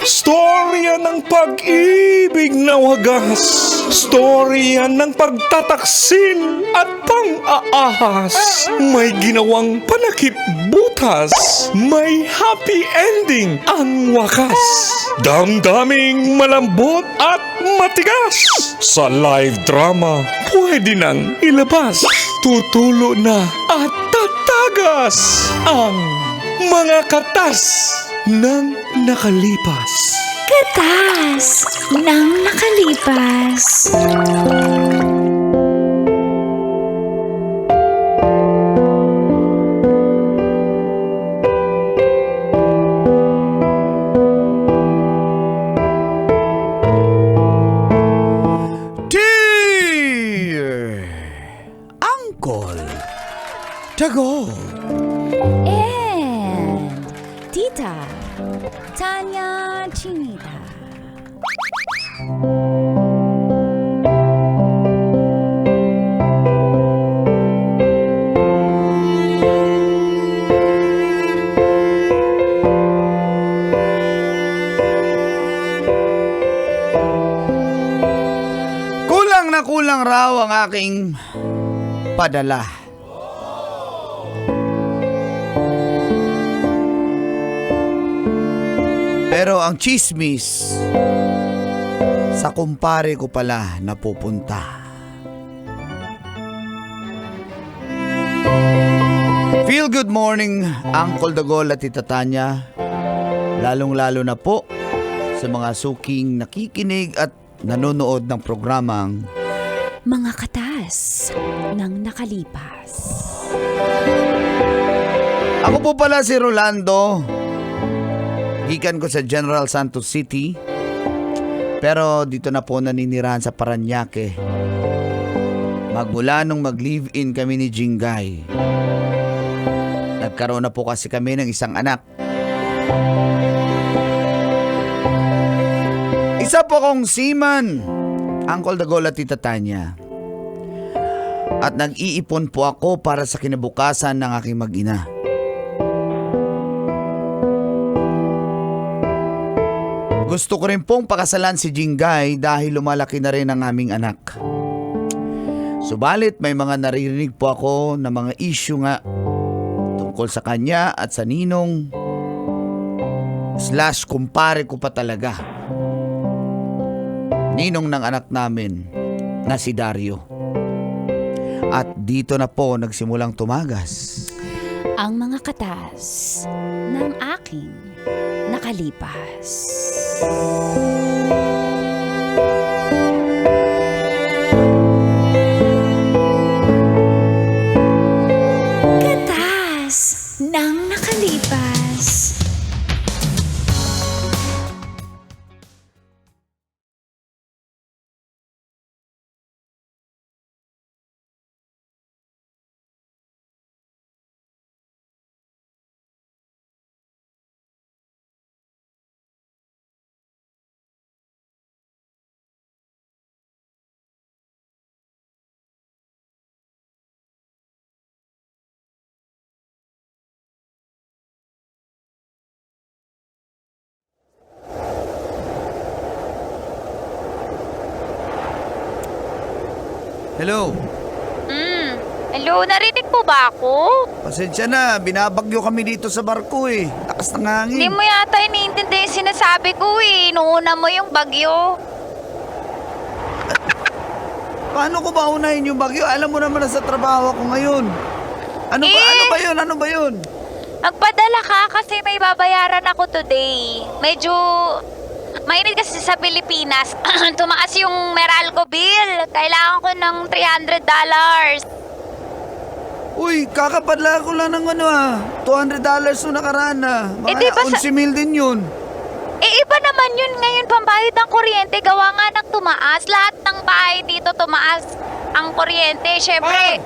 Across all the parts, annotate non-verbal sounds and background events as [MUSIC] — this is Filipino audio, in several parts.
Storya ng pag-ibig na wagas. Storya ng pagtataksil at pang-aahas. May ginawang panakip butas. May happy ending ang wakas. Damdaming malambot at matigas. Sa live drama, pwede nang ilabas. Tutulo na at tatagas ang mga katas ng nakalipas. Katas ng nakalipas. Kulang raw ang aking padala. Pero ang chismis sa kumpare ko pala napupunta. Feel good morning, Uncle Dagol at Tita Tanya. Lalong-lalo na po sa mga suking nakikinig at nanonood ng programang Mga katas ng nakalipas. Ako po pala si Rolando. Gikan ko sa General Santos City. Pero dito na po naninirahan sa Paranaque. Magmula nung mag-live-in kami ni Jingay. Nagkaroon na po kasi kami ng isang anak. Isa po akong seaman, Uncle Dagol at Tita Tanya. At nag-iipon po ako para sa kinabukasan ng aking mag-ina. Gusto ko rin pong pakasalan si Jingay dahil lumalaki na rin ang aming anak. Subalit may mga naririnig po ako na mga issue nga tungkol sa kanya at sa ninong slash kumpare ko pa talaga. Ninong ng anak namin na si Dario. At dito na po nagsimulang tumagas. Ang mga katas ng aking nakalipas. Katas ng nakalipas. Hello. Hmm. Hello, narinig mo ba ako? Pasensya na, binabagyo kami dito sa barko eh. Lakas ng hangin. Hindi mo yata iniintindi yung sinasabi ko eh. Inuuna mo yung bagyo. [LAUGHS] Paano ko ba unahin yung bagyo? Alam mo naman na sa trabaho ako ngayon. Ano ba, Eh? ano ba yun? Ano ba yun? Magpadala ka kasi may babayaran ako today. Medyo mainit kasi sa Pilipinas. [CLEARS THROAT] Tumaas yung Meralco bill. Kailangan ko ng $300. Uy, kakapadla ko lang ng ano ah. $200 no nakaraan na. Mga Eh, di ba sa- 11 mil din yun. Eh, iba naman yun ngayon pambayad ng kuryente. Gawa nga ng tumaas. Lahat ng bahay dito tumaas ang kuryente. Siyempre,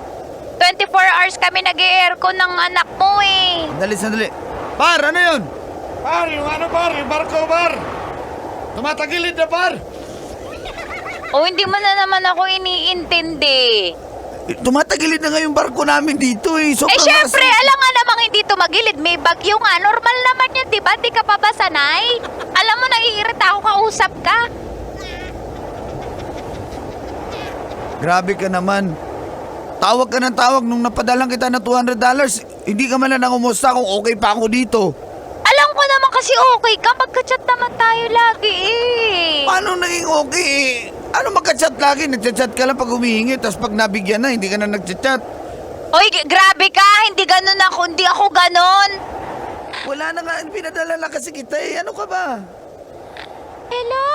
24 hours kami nag-aircon ng anak mo eh. Sandali, sandali. Par, ano yun? Par, yung ano par, yung barko par. Tumatagilid na par. O hindi mo na naman ako iniintindi. Eh, Tumatagilid na nga yung barko namin dito eh. Sobrang eh syempre, lakas- alam nga namang hindi tumagilid. May bagyo nga. Normal naman yun, di ba? Di ka pa ba sanay? mo, naiirita ako kausap ka. Grabe ka naman. Tawag ka ng tawag nung napadalang kita na $200. Hindi ka man lang nangumusta kung okay pa ako dito. Kasi okay ka. Magka-chat naman tayo lagi eh. Paano naging okay eh? Ano magka-chat lagi? Nagchat-chat ka lang pag humihingi, tapos pag nabigyan na, hindi ka na nagchat-chat. Oy, grabe ka. Hindi ganun ako. Hindi ako ganun. Wala na nga, pinadala lang kasi kita eh. Ano ka ba? Hello?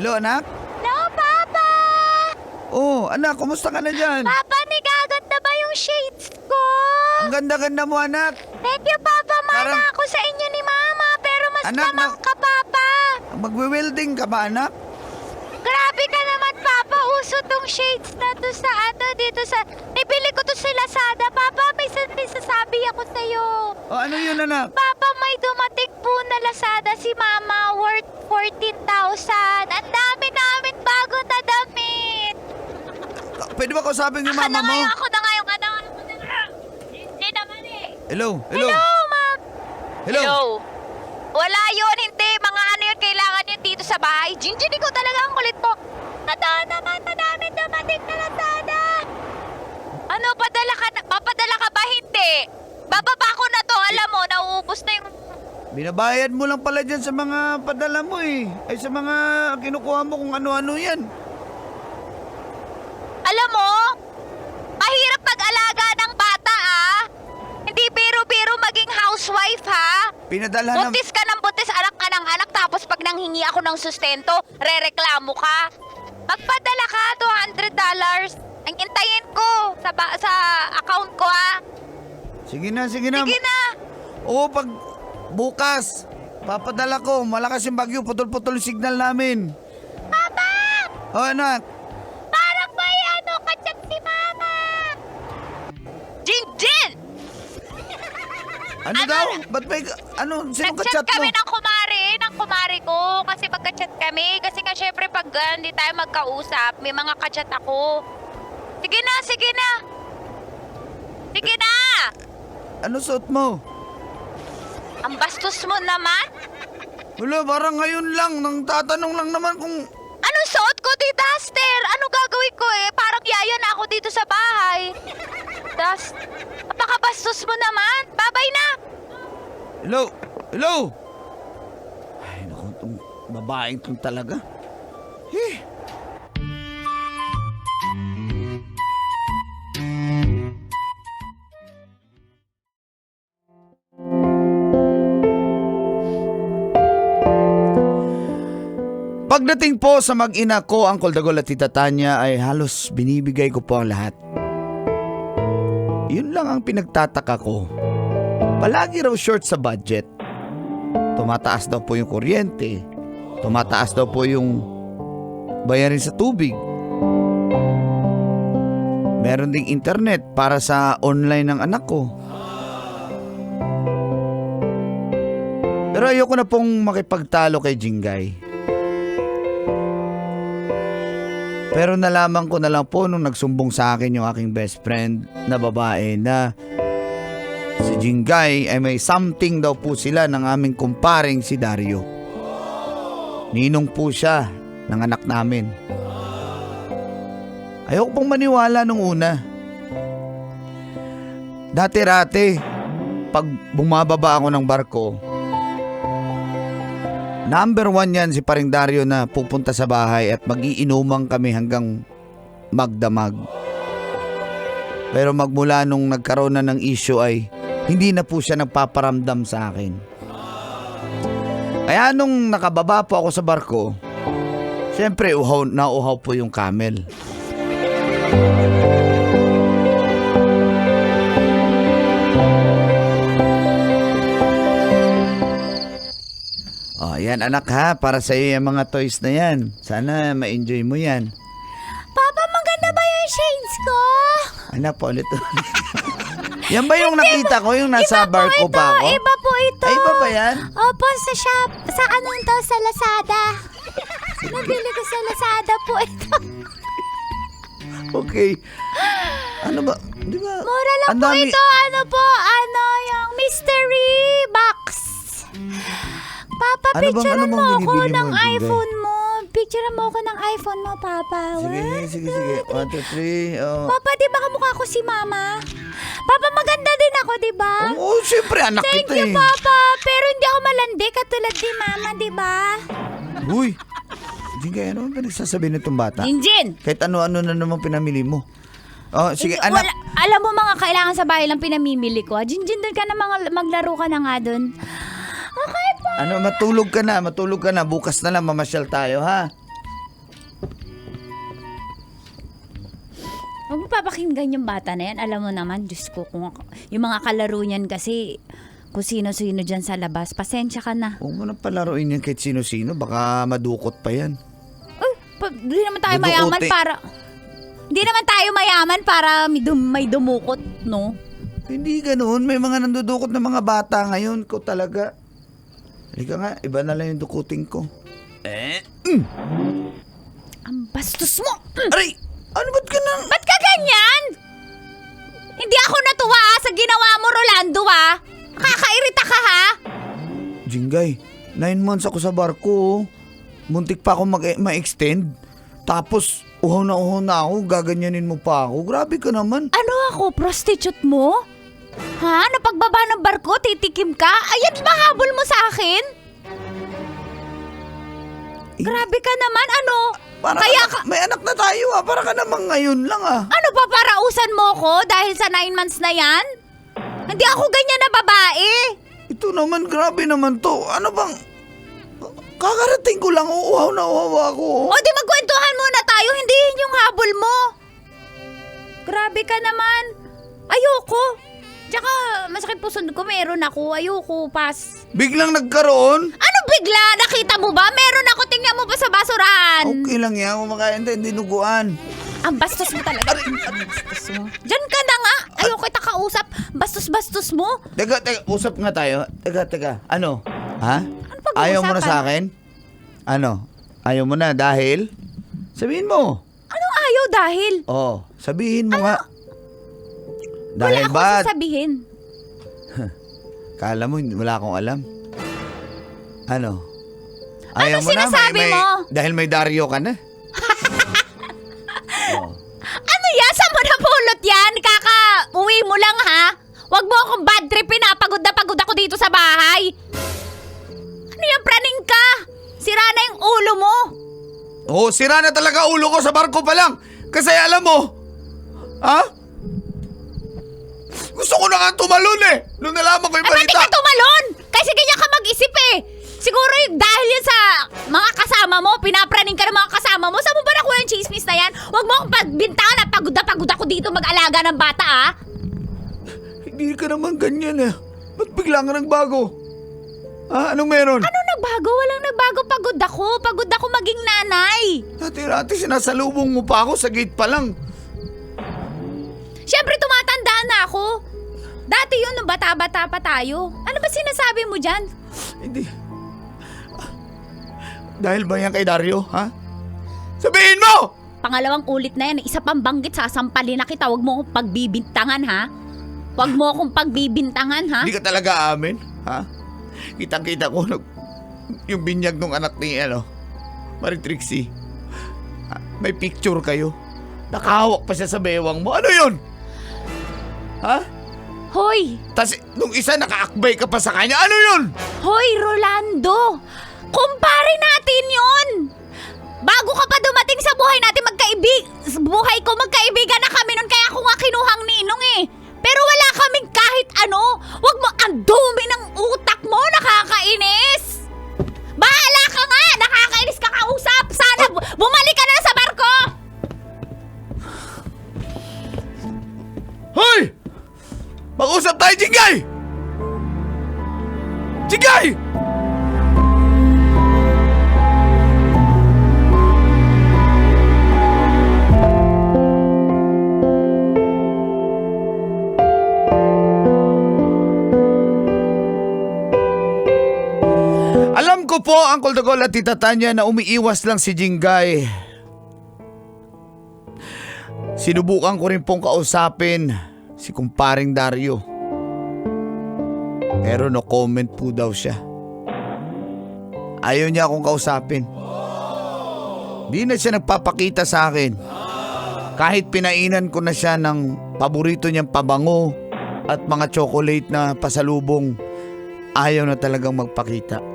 Hello, anak? No, Papa? Oh, anak, kumusta ka na dyan? Papa, na ba yung shades ko? Ang ganda-ganda mo, anak. Thank you, Papa. Mana Parang- ako sa inyo ni Mama. Pero mas Anak, na- ka, Papa. Magwe-welding ka ba, anak? Grabe ka naman, Papa. Uso tong shades na to sa ano dito sa... Nibili ko to sa Lazada. Papa, may, sa- may sasabi ako sa'yo. O, ano yun, anak? Papa, may dumating po na Lazada si Mama worth 14,000. Ang dami namin bago na damit. Pwede ba kausapin yung Ako mama na mo? ako na nga yung, ano, ako na nga. Hindi naman eh. Hello, hello. Hello, Ma'am. Hello. Wala yun, hindi. Mga ano yun, kailangan yun dito sa bahay. Jinjin, ko talaga ang kulit mo. Totoo naman, madami dumating na Lazada. Ano, padala ka na, papadala ka ba? Hindi. Bababa ko na to, alam mo, nauubos na yung... Binabayad mo lang pala dyan sa mga padala mo eh. Ay sa mga kinukuha mo kung ano-ano yan. Alam mo, mahirap mag-alaga ng bata, ah. Hindi biro-biro maging housewife, ha? Pinadala na... Buntis ka ng buntis, anak ka ng anak, tapos pag nanghingi ako ng sustento, rereklamo ka. Magpadala ka, $200. Ang intayin ko sa, ba- sa account ko, ha? Sige na, sige na. Sige na. Oo, pag bukas, papadala ko. Malakas yung bagyo, putol-putol yung signal namin. Papa! O anak, Parang may ano, kachat si Mama! Jinjin! Ano, Ano daw? Ba't may, ano, sino ka Nag-chat chat mo? kami ng kumari, ng kumari ko. Kasi magka-chat kami. Kasi nga syempre pag ah, hindi tayo magkausap, may mga kachat ako. Sige na, sige na. Sige na! Ano suot mo? Ang bastos mo naman. Wala, parang ngayon lang, nang tatanong lang naman kung... Anong suot ko, di Duster? Ano gagawin ko eh? Parang yaya na ako dito sa bahay. Das, napakabastos mo naman. Babay na. Hello? Hello? Ay, naku, itong babaeng itong talaga. Eh. Pagdating po sa mag-ina ko, Uncle Dagol at Tita Tanya ay halos binibigay ko po ang lahat. Lang ang pinagtataka ko. Palagi raw short sa budget. Tumataas daw po yung kuryente. Tumataas daw po yung bayarin sa tubig. Meron ding internet para sa online ng anak ko. Pero ayoko na pong makipagtalo kay Jingay. Pero nalaman ko na lang po nung nagsumbong sa akin yung aking best friend na babae na si Jingay ay may something daw po sila ng aming kumparing si Dario. Ninong po siya ng anak namin. Ayoko pong maniwala nung una. Dati-rati, pag bumababa ako ng barko, number one yan si Paring Dario na pupunta sa bahay at magiinuman kami hanggang magdamag. Pero magmula nung nagkaroon na ng issue ay hindi na po siya nagpaparamdam sa akin. Kaya nung nakababa po ako sa barko, syempre uhaw, nauhaw po yung camel. Oh, yan anak ha, para sa iyo yung mga toys na yan. Sana ma-enjoy mo yan. Papa, maganda ba yung shades ko? Anak, paulit ulit. [LAUGHS] yan ba yung nakita ko, yung nasa iba po barko ito, pa ako? iba po ito. Ay, iba ba yan? Opo, sa shop. Sa anong to? Sa Lazada. [LAUGHS] Nabili ko sa Lazada po ito. [LAUGHS] Okay. Ano ba? Di ba? Mura lang ang po dami- ito. Ano po? Ano yung mystery box. Papa, Ano bang- picturean ano mo ako mo, ng Jinggay? iPhone mo. Picturean mo ako ng iPhone mo, Papa. Sige, What? sige, sige. One, two, three. Oh. Papa, di ba kamukha ko si Mama? Papa, maganda din ako, di ba? Oo, oh, siyempre, anak Thank kita you, eh. Papa. Pero hindi ako malandi katulad ni Mama, di ba? Uy, Jingay, ano ba nagsasabi nitong bata? Jinjin! Kahit ano-ano na naman pinamili mo. Oh, sige, Hindi, anak. wala- alam mo mga kailangan sa bahay lang pinamimili ko. Jinjin, doon ka na mga, maglaro ka na nga doon. Okay. Ano, matulog ka na, matulog ka na. Bukas na lang mamasyal tayo, ha? Huwag mo papakinggan yung bata na yan. Alam mo naman, Diyos ko, kung ako- yung mga kalaro niyan kasi, kung sino-sino dyan sa labas, pasensya ka na. Huwag mo na palaruin yan kahit sino-sino. Baka madukot pa yan. Uy, pa, di naman tayo Dudukuti. mayaman para... Di naman tayo mayaman para may, dum, may dumukot, no? Hindi ganoon. May mga nandudukot na mga bata ngayon. Ko talaga. Halika nga, iba na lang yung dukutin ko. Eh? Mm. Ang bastos mo! Mm. Aray! Ano ba't ka nang... Ba't ka ganyan? Hindi ako natuwa ah, sa ginawa mo, Rolando ah. Nakakairita ka ha? Jingay, nine months ako sa barko. oh. Muntik pa ako mag- ma-extend. Tapos, uhaw na uhaw na ako. Gaganyanin mo pa ako. Grabe ka naman. Ano ako, prostitute mo? Ha? Napagbaba ng barko, titikim ka? Ayan, mahabol mo sa akin? Eh, Grabe ka naman, ano? Para Kaya ka, ka... may anak na tayo ah. Para ka namang ngayon lang ah. Ano ba, parausan mo ko dahil sa nine months na yan? Hindi ako ganyan na babae. Ito naman, grabe naman to. Ano bang... Kakarating ko lang, uuhaw na uhaw ako. O di magkwentuhan muna tayo, hindi yun yung habol mo. Grabe ka naman. Ayoko. Tsaka, masakit puso ko, meron ako. Ayoko, pas. Biglang nagkaroon? Ano bigla? Nakita mo ba? Meron ako, tingnan mo pa sa basurahan. Okay lang yan, kumakain tayo, dinuguan. Ang bastos mo talaga. Ang bastos mo. Diyan ka na nga. Ayoko kita kausap. Bastos-bastos mo. Teka, teka, usap nga tayo. Teka, teka. Ano? Ha? pag-uusapan? Ayaw mo na sa akin? Ano? Ayaw mo na dahil? Sabihin mo. Anong ayaw dahil? Oh, sabihin mo nga. Wala Dahil akong sasabihin. [LAUGHS] Kala mo, hindi- wala akong alam. Ano? Ano sinasabi may, mo? Dahil may Dario ka na. oh. [LAUGHS] Ano yan? Saan mo napulot yan? Kaka, uwi mo lang ha? Huwag mo akong bad trip, pinapagod na pagod ako dito sa bahay. Ano yan, praning ka? Sira na yung ulo mo. oh, sira na talaga ulo ko sa barko pa lang. Kasi alam mo, ha? Gusto ko na nga tumalon eh. Nung nalaman ko yung Ay, ba't di balita. ka tumalon? Kasi ganyan ka mag-isip eh. Siguro yung dahil yun sa mga kasama mo, pinapraning ka ng mga kasama mo. Saan mo ba nakuha yung chismis na yan? Huwag mo akong pagbintangan na pagod na pagod ako dito mag-alaga ng bata ah. Hindi ka naman ganyan eh. Ba't bigla ka nagbago? Ah, anong meron? Ano nagbago? Walang nagbago. Pagod ako. Pagod ako maging nanay. Dati-dati sinasalubong mo pa ako sa gate pa lang. Siyempre. Dati yun nung bata-bata pa tayo. Ano ba sinasabi mo dyan? Hindi. Dahil ba yan kay Dario, ha? Sabihin mo! Pangalawang ulit na yan. Isa pang banggit, sasampalin na kita. Huwag mo akong pagbibintangan, ha? Huwag mo akong pagbibintangan, ha? Hindi ka talaga amin, ha? Kitang-kita ko nag, yung binyag ng anak ni, ano, Marie Trixie. Ha? May picture kayo. Nakahawak pa siya sa bewang mo. Ano yun? Ha? Hoy! Tapos nung isa nakaakbay ka pa sa kanya. Ano yun? Hoy, Rolando! Kumpare natin Alam ko po, Uncle Dagol at Tita Tanya na umiiwas lang si Jingay. Sinubukan ko rin pong kausapin si kumparing Dario. Pero no comment po daw siya. Ayaw niya akong kausapin. Di na siya nagpapakita sa akin. Kahit pinainan ko na siya ng paborito niyang pabango at mga chocolate na pasalubong, ayaw na talagang magpakita.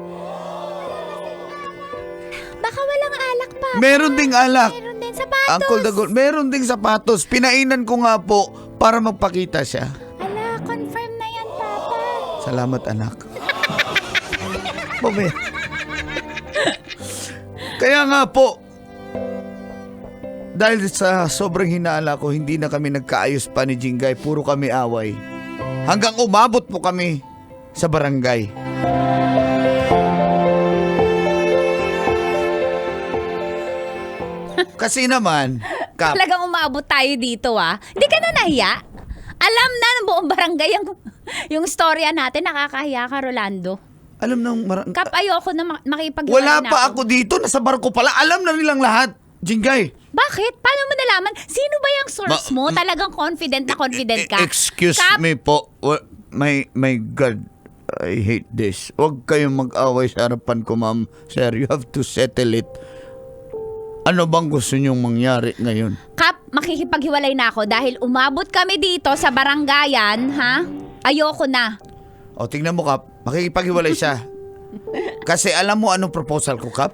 Meron ding alak. Meron din sapatos. Uncle Dagol, meron ding sapatos. Pinainan ko nga po para magpakita siya. Ala, confirm na yan, Papa. Salamat anak. Mamaya. Kaya nga po, dahil sa sobrang hinala ko, hindi na kami nagkaayos pa ni Jingay. Puro kami away. Hanggang umabot po kami sa barangay. Kasi naman, Kap, Talagang umabot tayo dito ah. Hindi ka na nahiya? Alam na ng buong barangay yung, yung storya natin. Nakakahiya ka, Rolando. alam nang marang... Kap, ayoko na mak- makipag Wala pa ako dito, nasa barko pala. Alam na nilang lahat. Jingay, Bakit? Paano mo nalaman? Sino ba yung source Ma- mo? Talagang confident na confident ka. E- Excuse Kap, me po. Wa- My, my God. I hate this. Huwag kayong mag-away sa harapan ko, ma'am. Sir, you have to settle it. Ano bang gusto niyong mangyari ngayon? Kap, makikipaghiwalay na ako dahil umabot kami dito sa barangayan, ha? Ayoko na. O, tingnan mo, Kap. Makikipaghiwalay siya. [LAUGHS] Kasi alam mo anong proposal ko, Kap?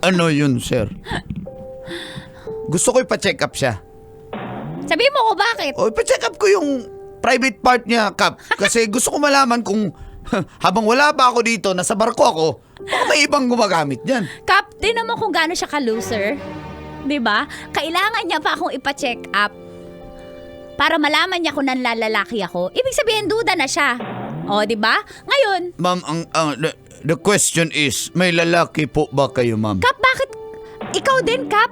Ano yun, sir? Gusto ko ipa-check up siya. Sabihin mo ko bakit? O, ipa-check up ko yung private part niya, Kap. [LAUGHS] Kasi gusto ko malaman kung [LAUGHS] habang wala pa ako dito, nasa barko ako, baka may ibang gumagamit niyan. Kap, tinan mo kung gaano siya ka-loser. 'Di ba? Kailangan niya pa akong ipa-check up. Para malaman niya kung nanlalalaki ako. Ibig sabihin, duda na siya. O, 'di ba? Ngayon, Ma'am, ang, ang- the, the question is, may lalaki po ba kayo, ma'am? Kap, bakit? Ikaw din, Kap.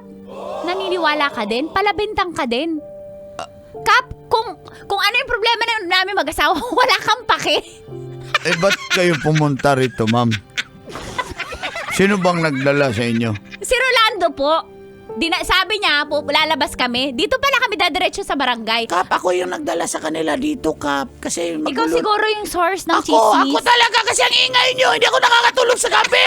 Naniniwala ka din? Palabintang ka din? Kap, kung, kung ano yung problema na namin mag-asawa, [LAUGHS] wala kang pake. Eh, ba't kayo pumunta rito, ma'am? Sino bang nagdala sa inyo? Si Rolando po. Di na, sabi niya, po, lalabas kami. Dito pala kami dadiretso sa barangay. Kap, ako yung nagdala sa kanila dito, Kap. Kasi Ikaw magulo. siguro yung source ng Ako, chismis. ako talaga kasi ang ingay nyo. Hindi ako nakakatulog sa gabi.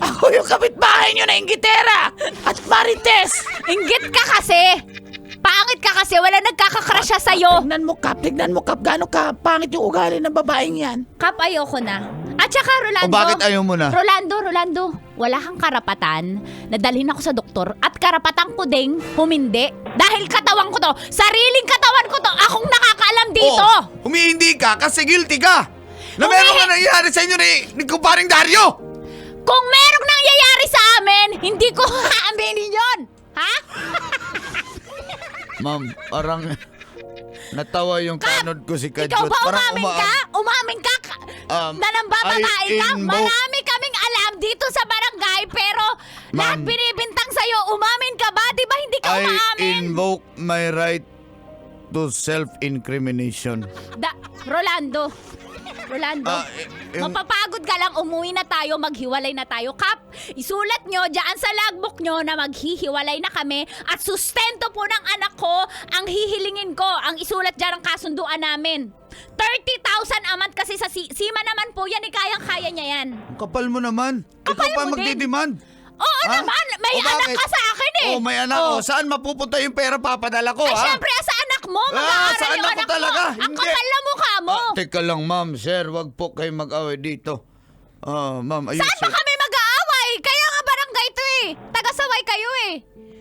ako yung kapitbahay nyo na Ingitera at Marites. Inggit ka kasi. Pangit ka kasi. Wala nagkakakrasya sa'yo. Tignan mo, Kap. Tignan mo, Kap. Gaano ka pangit yung ugali ng babaeng yan. Kap, ayoko na. At saka, O Rolando. bakit ayaw mo na? Rolando, Rolando, wala kang karapatan na dalhin ako sa doktor at karapatan ko ding humindi. Dahil katawan ko to, sariling katawan ko to, akong nakakaalam dito. Oh, humihindi ka kasi guilty ka. Na Humihi- meron nga nangyayari sa inyo ni, ni kumparing Dario. Kung merong nangyayari sa amin, hindi ko [LAUGHS] haaminin yon. Ha? Ma'am, parang natawa yung kanod ko si Kajot. Ikaw ba Parang umamin uma- ka? Umamin ka? Um, na nambababae I ka? invoke- Marami kaming alam dito sa barangay, pero lahat Ma'am. binibintang sa'yo. Umamin ka ba? Di ba hindi ka I umaamin? invoke my right to self-incrimination. Da, Rolando. Rolando. Ah, eh, yung- Mapapagod ka lang, umuwi na tayo, maghiwalay na tayo. Kap, isulat nyo dyan sa logbook nyo na maghihiwalay na kami at sustento po ng anak ko ang hihilingin ko. Ang isulat dyan ang kasunduan namin. 30,000 amat kasi sa si- Sima naman po yan, eh, kayang-kaya niya yan. Ang kapal mo naman. Kapal Ikaw pa mo din. magdidemand. Oo Ha? naman, may O anak bakit? ka sa akin eh. Oh, may anak. Oh. Saan mapupunta yung pera papadala ko, Ay, ha? syempre, sa mo. Ah, Mag-aaral sa yung anak ko anak talaga. mo. Ang Hindi. kapal na mukha mo. Ah, teka lang, ma'am, sir. Wag po kayo mag-away dito. Ah, ma'am, ayos. Saan ba kami mag-aaway? Kaya nga barangay to eh. Tagasaway kayo eh.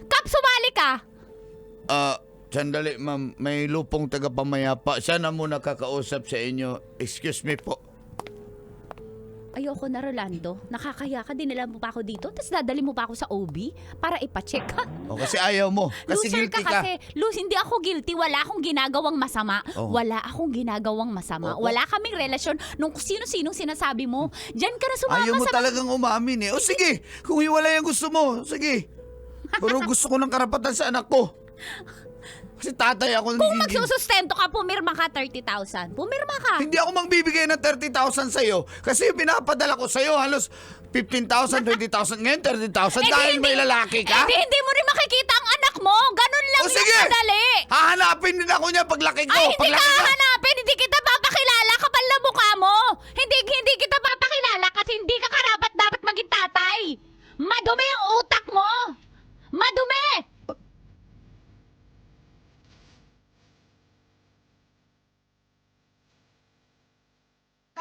Kap, sumali ka. Ah, sandali, ma'am. May lupong taga-pamayapa. Siya na muna kakausap sa inyo. Excuse me po. Ayoko na, Rolando. Nakakaya ka, dinala mo pa ako dito, tapos dadali mo pa ako sa OB para ipacheck ka. O, kasi ayaw mo. Kasi Loser guilty ka ka. kasi. Luz, hindi ako guilty. Wala akong ginagawang masama. Oh. Wala akong ginagawang masama. Oo. Wala kaming relasyon nung sino-sinong sinasabi mo. Diyan ka na sumama Ayaw mo sa... talagang umamin eh. O sige, kung hiwalay ang gusto mo, sige. [LAUGHS] Pero gusto ko ng karapatan sa anak ko. Kasi tatay ako Kung nagiging- magsusustento ka, pumirma ka 30,000. Pumirma ka. Hindi ako magbibigay ng 30,000 sa'yo kasi pinapadala ko sa'yo halos 15,000, 20,000, ngayon 30,000 Eh, di dahil may lalaki ka? Eh, hindi mo rin makikita ang anak mo. Ganun lang O yung sige, kadali. hahanapin din ako niya paglaki ko. Ay, hindi ka paglaki ka. hahanapin. Hindi kita papakilala kapal na mukha mo. Hindi, hindi kita papakilala kasi hindi ka karapat dapat maging tatay. Madumi ang utak mo. Madumi!